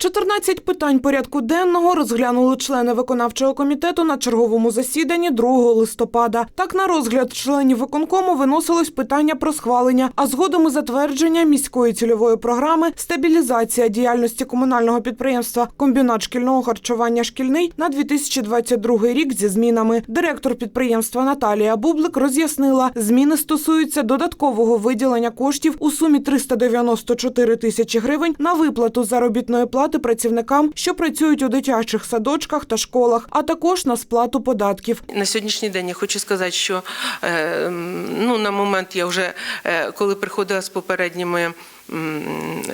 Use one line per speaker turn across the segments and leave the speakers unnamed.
14 питань порядку денного розглянули члени виконавчого комітету на черговому засіданні 2 листопада. Так на розгляд членів виконкому виносилось питання про схвалення, а згодом і затвердження міської цільової програми стабілізація діяльності комунального підприємства комбінат шкільного харчування шкільний на 2022 рік зі змінами. Директор підприємства Наталія Бублик роз'яснила, зміни стосуються додаткового виділення коштів у сумі 394 тисячі гривень на виплату заробітної плати працівникам, що працюють у дитячих садочках та школах, а також на сплату податків.
На сьогоднішній день я хочу сказати, що е, ну, на момент я вже, е, коли приходила з попередніми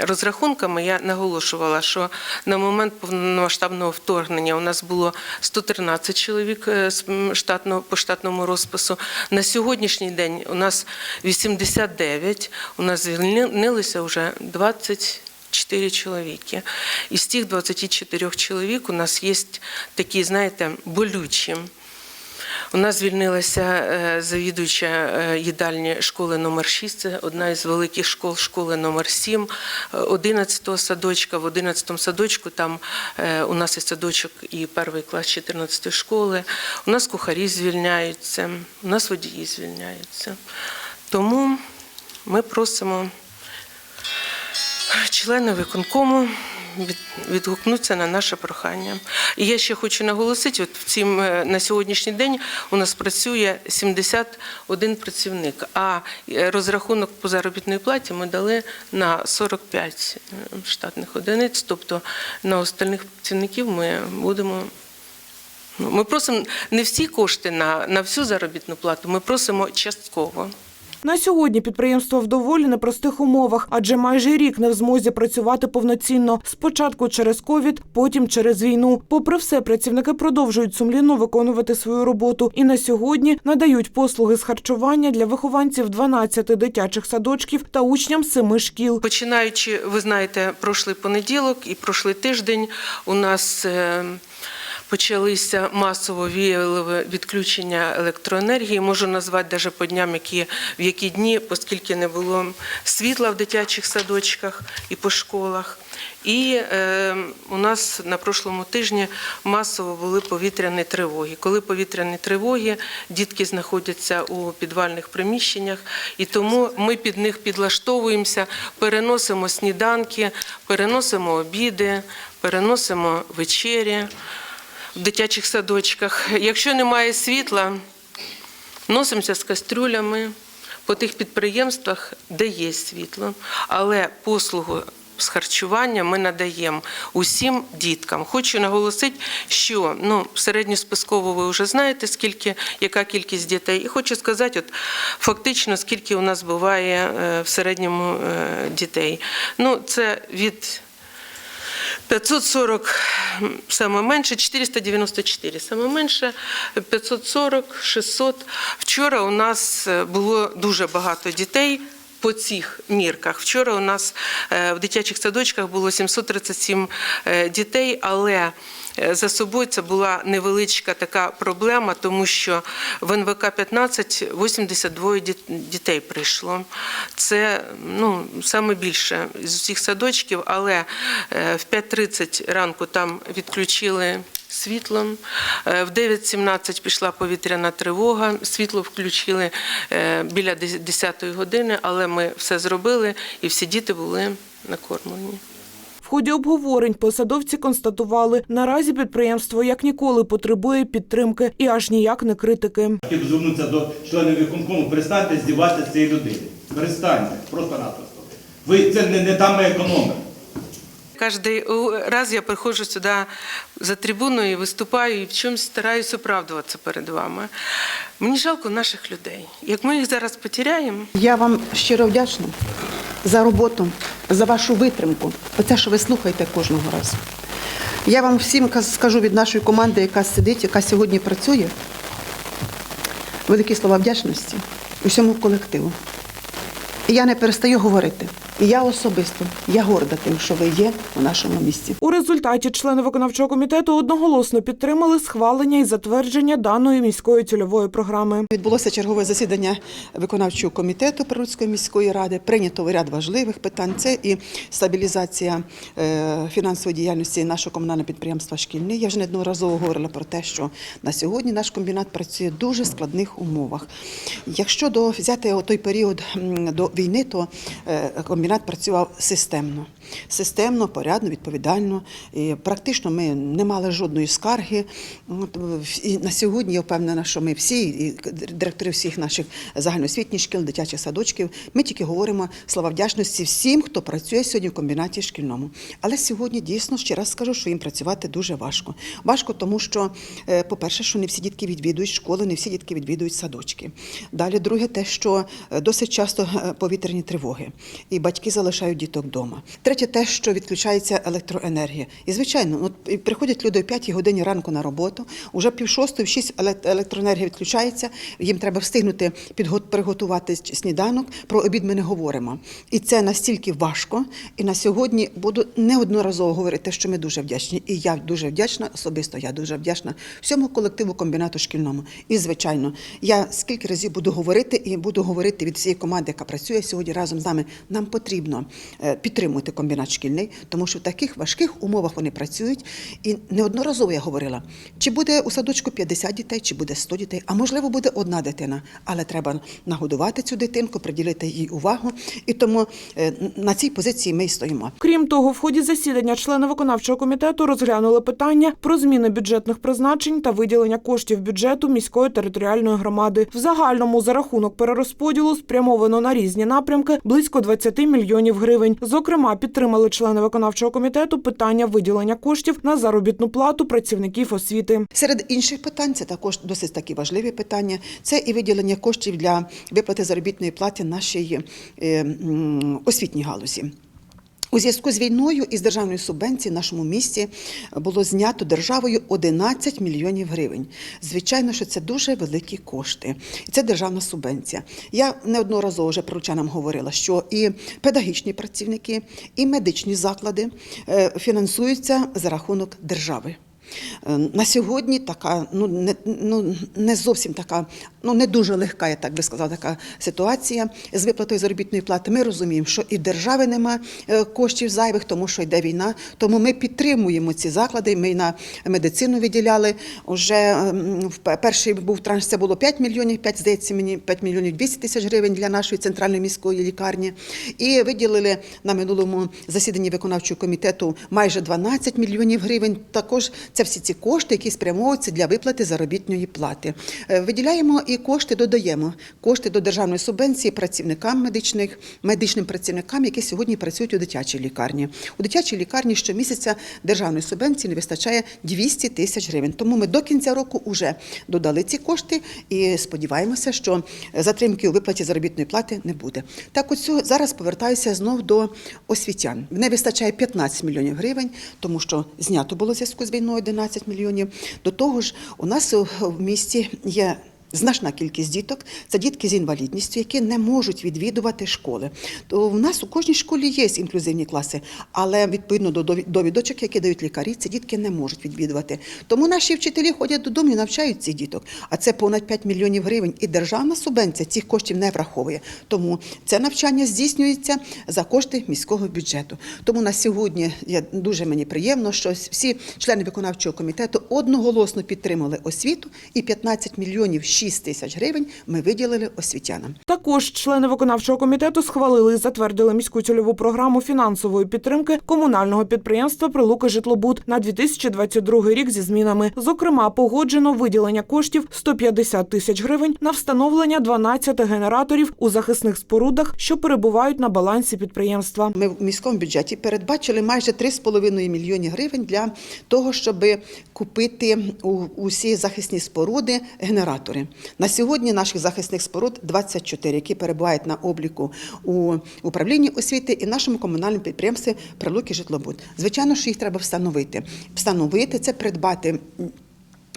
розрахунками, я наголошувала, що на момент повномасштабного вторгнення у нас було 113 чоловік е, штатного, по штатному розпису. На сьогоднішній день у нас 89, у нас звільнилися вже 20 4 чоловіки. Із тих 24 чоловік у нас є такі, знаєте, болючі. У нас звільнилася е, завідуюча е, їдальні школи номер 6 це одна із великих школ, школи номер 7 11 садочка. В 11 садочку там е, у нас і садочок і перший клас 14 школи. У нас кухарі звільняються, у нас водії звільняються. Тому ми просимо члени виконкому від- відгукнуться на наше прохання. І я ще хочу наголосити, от цім, е, на сьогоднішній день у нас працює 71 працівник, а е, розрахунок по заробітній платі ми дали на 45 штатних одиниць, тобто на остальних працівників ми будемо. Ну, Ми просимо не всі кошти на, на всю заробітну плату, ми просимо частково.
На сьогодні підприємство в доволі непростих умовах, адже майже рік не в змозі працювати повноцінно. Спочатку через ковід, потім через війну. Попри все, працівники продовжують сумлінно виконувати свою роботу і на сьогодні надають послуги з харчування для вихованців 12 дитячих садочків та учням семи шкіл.
Починаючи, ви знаєте, прошлий понеділок і прошлий тиждень у нас е, почалися масово віялове відключення електроенергії. Можу назвати навіть по дням, які, в які дні, оскільки не було світла в дитячих садочках і по школах. І е, у нас на прошлому тижні масово були повітряні тривоги. Коли повітряні тривоги, дітки знаходяться у підвальних приміщеннях, і тому ми під них підлаштовуємося, переносимо сніданки, переносимо обіди, переносимо вечері в дитячих садочках. Якщо немає світла, носимося з кастрюлями по тих підприємствах, де є світло, але послугу. З харчування ми надаємо усім діткам. Хочу наголосити, що ну середньосписково ви вже знаєте, скільки яка кількість дітей. І хочу сказати, от фактично, скільки у нас буває е, в середньому е, дітей. Ну, це від 540 саме менше, 494 саме менше, 540, 600. Вчора у нас е, було дуже багато дітей. По цих мірках вчора у нас е, в дитячих садочках було 737 е, дітей, але за собою це була невеличка така проблема, тому що в НВК 15 82 діт- дітей прийшло. Це ну, саме більше з усіх садочків, але е, в 5.30 ранку там відключили світло. Е, В 9.17 пішла повітряна тривога, світло включили е, біля 10-ї години, але ми все зробили і всі діти були накормлені.
В ході обговорень посадовці констатували, наразі підприємство як ніколи потребує підтримки і аж ніяк не критики.
Хотів звернутися до членів виконкому, перестаньте здіватися цієї людини. Перестаньте, просто-напросто. Ви це не, не там ми економимо.
Кожен раз я приходжу сюди за трибуною і виступаю, і в чомусь стараюся оправдуватися перед вами. Мені жалко наших людей. Як ми їх зараз потеряємо,
Я вам щиро вдячна за роботу, за вашу витримку, оце, що ви слухаєте кожного разу. Я вам всім скажу від нашої команди, яка сидить, яка сьогодні працює, великі слова вдячності усьому колективу. І я не перестаю говорити. І я особисто я горда тим, що ви є у нашому місті.
Результаті члени виконавчого комітету одноголосно підтримали схвалення і затвердження даної міської цільової програми.
Відбулося чергове засідання виконавчого комітету Прилуцької міської ради. Прийнято ряд важливих питань. Це і стабілізація е, фінансової діяльності нашого комунального підприємства Шкільний. Я вже неодноразово говорила про те, що на сьогодні наш комбінат працює в дуже складних умовах. Якщо до взяти той період до війни, то е, комбінат працював системно. Системно, порядно, відповідально. І практично ми не мали жодної скарги. І на сьогодні я впевнена, що ми всі, і директори всіх наших загальноосвітніх шкіл, дитячих садочків, ми тільки говоримо слова вдячності всім, хто працює сьогодні в комбінаті шкільному. Але сьогодні дійсно ще раз скажу, що їм працювати дуже важко. Важко, тому що, е, по-перше, що не всі дітки відвідують школи, не всі дітки відвідують садочки. Далі, друге, те, що е, досить часто е, повітряні тривоги, і батьки залишають діток вдома. Третє, те, що відключається електроенергія. І звичайно, от приходять люди о 5 годині ранку на роботу, уже пів шостої, в 6 еле- електроенергія відключається. Їм треба встигнути приготувати сніданок. Про обід ми не говоримо. І це настільки важко. І на сьогодні буду неодноразово говорити, що ми дуже вдячні. І я дуже вдячна, особисто я дуже вдячна всьому колективу комбінату шкільному. І звичайно, я скільки разів буду говорити і буду говорити від всієї команди, яка працює сьогодні разом з нами. Нам потрібно е, підтримувати комбінат шкільний, тому що в таких важких умовах вони працюють. І неодноразово я говорила, чи буде у садочку 50 дітей, чи буде 100 дітей, а можливо буде одна дитина. Але треба нагодувати цю дитинку, приділити їй увагу. І тому е, на цій позиції ми і стоїмо.
Крім того, в ході засідання члени виконавчого комітету розглянули питання про зміни бюджетних призначень та виділення коштів бюджету міської територіальної громади. В загальному за рахунок перерозподілу спрямовано на різні напрямки близько 20 мільйонів гривень. Зокрема, підтримали члени виконавчого комітету питання виділення коштів на заробітну плату працівників освіти.
Серед інших питань це також досить такі важливі питання. Це і виділення коштів для виплати заробітної плати нашій е, освітній галузі. У зв'язку з війною із державної субвенції в нашому місті було знято державою 11 мільйонів гривень. Звичайно, що це дуже великі кошти. І це державна субвенція. Я неодноразово вже проручанам говорила, що і педагогічні працівники, і медичні заклади е, фінансуються за рахунок держави. Е, На сьогодні така, ну не, ну не зовсім така, ну не дуже легка, я так би сказала, така ситуація з виплатою заробітної плати. Ми розуміємо, що і держави нема е, коштів зайвих, тому що йде війна. Тому ми підтримуємо ці заклади. Ми на медицину виділяли. Уже ем, перший був транш, це було 5 мільйонів, 5, здається мені 5 мільйонів 200 тисяч гривень для нашої центральної міської лікарні. І виділили на минулому засіданні виконавчого комітету майже 12 мільйонів гривень. Також це всі ці кошти, які спрямовуються для виплати заробітної плати. Е, Виділяємо і кошти додаємо. Кошти до державної субвенції працівникам медичних, медичним працівникам, які сьогодні працюють у дитячій лікарні. У дитячій лікарні щомісяця державної субвенції не вистачає 200 тисяч гривень. Тому ми до кінця року вже додали ці кошти і сподіваємося, що затримки у виплаті заробітної плати не буде. Так, оцю зараз повертаюся знов до освітян. Не вистачає 15 мільйонів гривень, тому що знято було зв'язку з війною 11 мільйонів. До того ж, у нас в місті є. Значна кількість діток це дітки з інвалідністю, які не можуть відвідувати школи. То в нас у кожній школі є інклюзивні класи, але відповідно до довідочок, які дають лікарі, ці дітки не можуть відвідувати. Тому наші вчителі ходять додому і навчають цих діток. А це понад 5 мільйонів гривень. І державна субвенція цих коштів не враховує. Тому це навчання здійснюється за кошти міського бюджету. Тому на сьогодні я дуже мені приємно, що всі члени виконавчого комітету одноголосно підтримали освіту, і 15 мільйонів 6 тисяч гривень ми виділили освітянам.
Також члени виконавчого комітету схвалили і затвердили міську цільову програму фінансової підтримки комунального підприємства Прилуки Житлобуд на 2022 рік зі змінами. Зокрема, погоджено виділення коштів 150 тисяч гривень на встановлення 12 генераторів у захисних спорудах, що перебувають на балансі підприємства.
Ми в міському бюджеті передбачили майже 3,5 мільйони гривень для того, щоб купити усі захисні споруди генератори. На сьогодні наших захисних споруд 24, які перебувають на обліку у управлінні освіти і нашому комунальному підприємстві Прилуки Житлобуд. Звичайно, що їх треба встановити. Встановити це придбати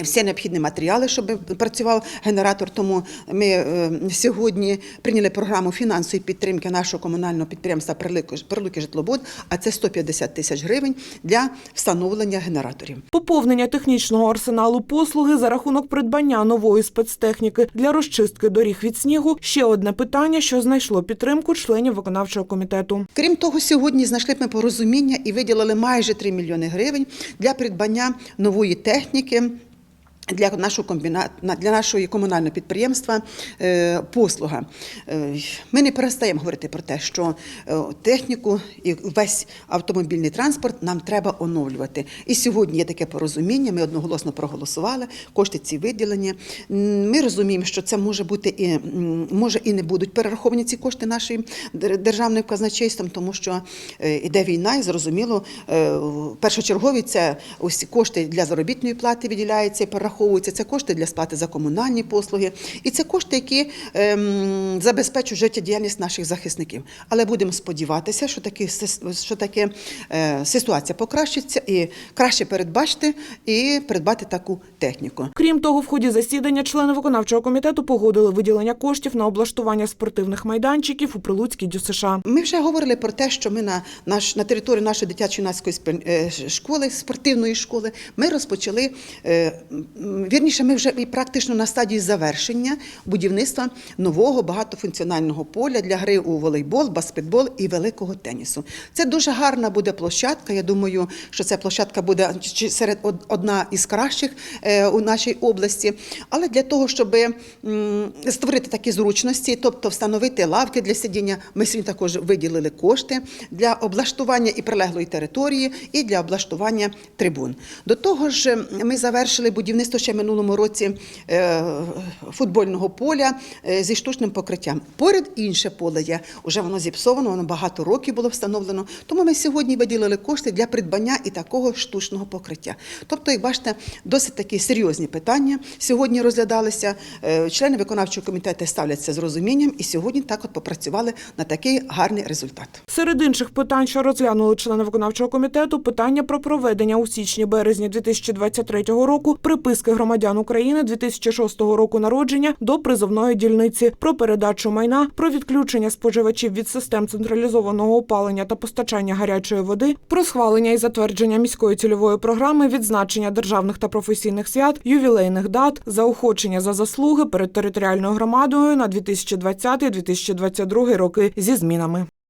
всі необхідні матеріали, щоб працював генератор. Тому ми е, сьогодні прийняли програму фінансової підтримки нашого комунального підприємства «Прилуки- Прилуки житлобуд, а це 150 тисяч гривень для встановлення генераторів.
Поповнення технічного арсеналу послуги за рахунок придбання нової спецтехніки для розчистки доріг від снігу ще одне питання, що знайшло підтримку членів виконавчого комітету.
Крім того, сьогодні знайшли ми порозуміння і виділили майже 3 мільйони гривень для придбання нової техніки. Для нашого комбіна... для нашого комунального підприємства е, послуга. Е, Ми не перестаємо говорити про те, що е, техніку і весь автомобільний транспорт нам треба оновлювати. І сьогодні є таке порозуміння. Ми одноголосно проголосували. Кошти ці виділені. Ми розуміємо, що це може бути і може і не будуть перераховані ці кошти нашим дер- державним казначейством, тому що е, іде війна, і зрозуміло, першочергові це ось кошти для заробітної плати виділяються. Це кошти для сплати за комунальні послуги, і це кошти, які ем, забезпечують життєдіяльність наших захисників. Але будемо сподіватися, що сис- що таке е, ситуація покращиться і краще передбачити і придбати таку техніку.
Крім того, в ході засідання члени виконавчого комітету погодили виділення коштів на облаштування спортивних майданчиків у Прилуцькій ДЮСШ.
Ми вже говорили про те, що ми на наш на території нашої дитячо-юнацької спе- е, школи, спортивної школи, ми розпочали е, вірніше, ми вже практично на стадії завершення будівництва нового багатофункціонального поля для гри у волейбол, баскетбол і великого тенісу. Це дуже гарна буде площадка. Я думаю, що ця площадка буде серед одна із кращих е, у нашій області. Але для того, щоб створити такі зручності, тобто встановити лавки для сидіння, ми сьогодні також виділили кошти для облаштування і прилеглої території, і для облаштування трибун. До того ж, ми завершили будівництво ще минулому році е, футбольного поля е, зі штучним покриттям. Поряд інше поле є, вже воно зіпсовано, воно багато років було встановлено. Тому ми сьогодні виділили кошти для придбання і такого штучного покриття. Тобто, як бачите, досить такі серйозні питання сьогодні розглядалися. Е, Члени виконавчого комітету ставляться з розумінням, і сьогодні так от попрацювали на такий гарний результат.
Серед інших питань, що розглянули члени виконавчого комітету, питання про проведення у січні-березні 2023 року приписки громадян України 2006 року народження до призовної дільниці, про передачу майна, про відключення споживачів від систем централізованого опалення та постачання гарячої води, про схвалення і затвердження міської цільової програми, відзначення державних та професійних свят, ювілейних дат, заохочення за заслуги перед територіальною громадою на 2020-2022 роки зі змінами.